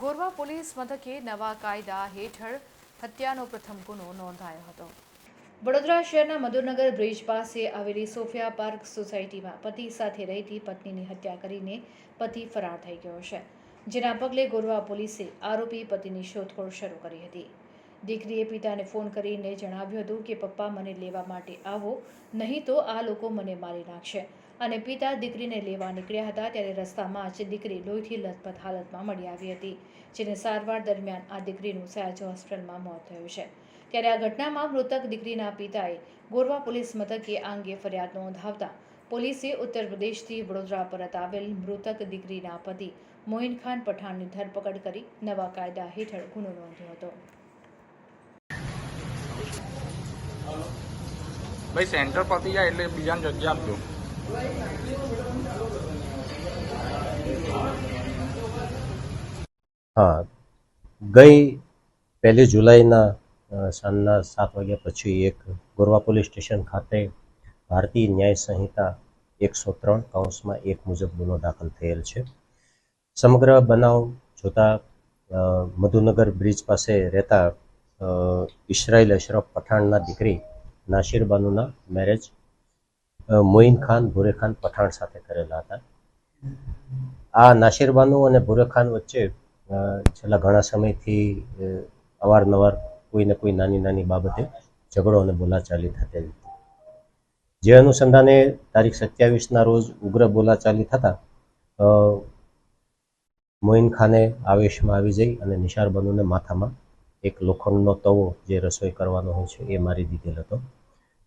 Gorwa police મથકે નવા કાયદા હેઠળ હત્યાનો પ્રથમ ગુનો નોંધાયો હતો. વડોદરા શહેરના મધુરનગર બ્રિજ પાસે આવેલી સોફિયા પાર્ક સોસાયટીમાં પતિ સાથે રહેતી પત્નીની હત્યા કરીને પતિ ફરાર થઈ ગયો છે, જેના પગલે ગોરવા પોલીસે આરોપી પતિની શોધખોળ શરૂ કરી હતી. દીકરીએ પિતાને ફોન કરીને જણાવ્યું હતું કે, પપ્પા, મને લેવા માટે આવો, નહીં તો આ લોકો મને મારી નાખશે. અને પિતા દીકરીને લેવા નીકળ્યા હતા ત્યારે રસ્તામાં જ દીકરી લોહીથી લથપથ હાલતમાં મળી આવી હતી, જેને સારવાર દરમિયાન આ દીકરીનું સયાજ હોસ્પિટલમાં મોત થયું છે. ત્યારે આ ઘટનામાં મૃતક દીકરીના પિતાએ ગોરવા પોલીસ મથકે આ અંગે ફરિયાદ નોંધાવતા પોલીસે ઉત્તર પ્રદેશથી વડોદરા પરત આવેલ મૃતક દીકરીના પતિ મોઇન ખાન પઠાણની ધરપકડ કરી નવા કાયદા હેઠળ ગુનો નોંધ્યો હતો. ભાઈ સેન્ટર પતી જાય એટલે બીજાને જગ્યા આપજો. હા, ગઈ પહેલી જુલાઈના સાંજના સાત વાગ્યા પછી એક ગોરવા પોલીસ સ્ટેશન ખાતે ભારતીય ન્યાય સંહિતા એકસો ત્રણ કૌંસમાં એક મુજબ ગુનો દાખલ થયેલ છે. સમગ્ર બનાવ જોતા મધુનગર બ્રિજ પાસે રહેતા ઇસરાઇલ અશરફ પઠાણના દીકરી નાસિર બાનુના મેરેજ મોઇન ખાન, ભુરે ખાન પઠાણ સાથે કરેલા હતા. આ નાસિર બાનુ અને ભુરે ખાન વચ્ચે છેલ્લા ઘણા સમયથી અવારનવાર કોઈને કોઈ નાની નાની બાબતે ઝઘડો અને બોલાચાલી થતી જે અનુસંધાને તારીખ સત્યાવીસના રોજ ઉગ્ર બોલાચાલી થતા મોઇન ખાને આવેશમાં આવી જઈ અને નિશાર બાનુને માથામાં એક લોખંડનો તવો જે રસોઈ કરવાનો હોય છે એ મારી દીધેલ હતો.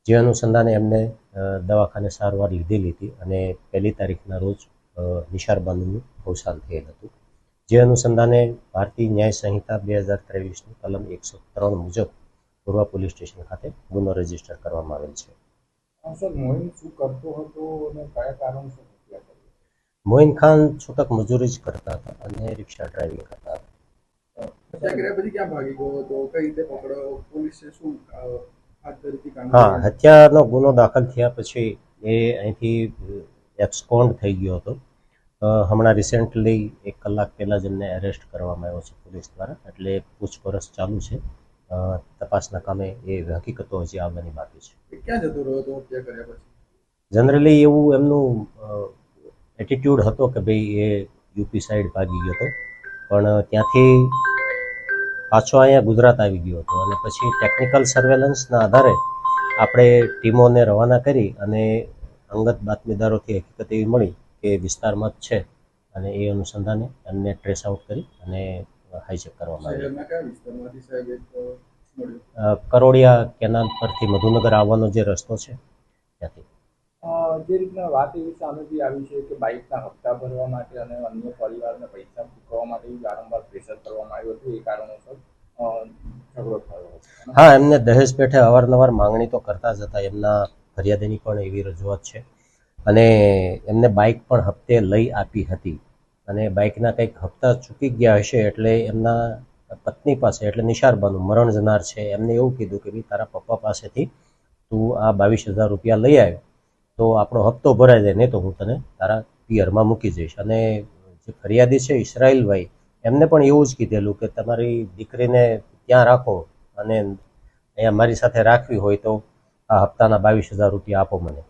જે અનુસંધાને એમને દવાખાને સારવાર લીધેલી હતી અને પહેલી તારીખના રોજ નિશારબાનુનું અવસાન થયેલ હતું. જે અનુસંધાને ભારતીય ન્યાય સંહિતા બે હજાર ત્રેવીસની કલમ એકસો ત્રણ મુજબ પૂર્વા પોલીસ સ્ટેશન ખાતે ગુનો રજિસ્ટર કરવામાં આવેલ છે. મોઇન ખાન છૂટક મજૂરી જ કરતા હતા અને રિક્ષા ડ્રાઇવિંગ કરતા હતા. હા હત્યાનો ગુનો દાખલ થયા પછી એ અહીંથી એક્સકોન્ડ થઈ ગયો હતો. હમણાં રિસેન્ટલી એક કલાક પહેલાં જ એમને એરેસ્ટ કરવામાં આવ્યો છે પોલીસ દ્વારા એટલે પૂછપરછ ચાલુ છે. તપાસના કામે એ હકીકતો હજી આવવાની બાકી છે. ક્યાં જતો રહ્યો હતો હત્યા કર્યા પછી? જનરલી એવું એમનું એટીટ્યુડ હતો કે ભાઈ એ યુપી સાઈડ ભાગી ગયો હતો. પણ ત્યાંથી પાછો અહીંયા ગુજરાત આવી ગયો હતો. અને પછી ટેકનિકલ સર્વેલન્સના આધારે આપણે ટીમોને રવાના કરી અને અંગત બાતમીદારોથી હકીકત એવી મળી કે વિસ્તારમાં જ છે અને એ અનુસંધાને એમને ટ્રેસ આઉટ કરી અને હાઈચેક કરવામાં આવ્યું. કરોડિયા કેનાલ પરથી મધુનગર આવવાનો જે રસ્તો છે ત્યાંથી. જે રીતના વાત એવી સામે બી આવી છે કે બાઇકના હપ્તા ભરવા માટે અને અન્ય પરિવારને પૈસા ચૂકવવા માટે વારંવાર પ્રેશર કરવામાં આવ્યું હતું, એ કારણોસર ઝઘડો થયો હા, એમને દહેજ પેઠે અવારનવાર માંગણી તો કરતા જ હતા. એમના ફરિયાદીની પણ એવી રજૂઆત છે. અને એમને બાઇક પણ હપ્તે લઈ આપી હતી. અને બાઇકના કંઈક હપ્તા ચૂકી ગયા હશે એટલે એમના પત્ની પાસે, એટલે નિશારબાનું મરણ જનાર છે. એમને એવું કીધું કે, ભાઈ, તારા પપ્પા પાસેથી તું આ બાવીસ હજાર રૂપિયા લઈ આવ્યો. તો આપણો હપ્તો ભરાઈ જાય, નહીં તો હું તને તારા પિયરમાં મૂકી જઈશ. અને જે ફરિયાદી છે ઈસરાયલભાઈ, એમને પણ એવું જ કીધેલું કે તમારી દીકરીને ત્યાં રાખો અને અહીંયા મારી સાથે રાખવી હોય તો આ હપ્તાના બાવીસ હજાર રૂપિયા આપો મને.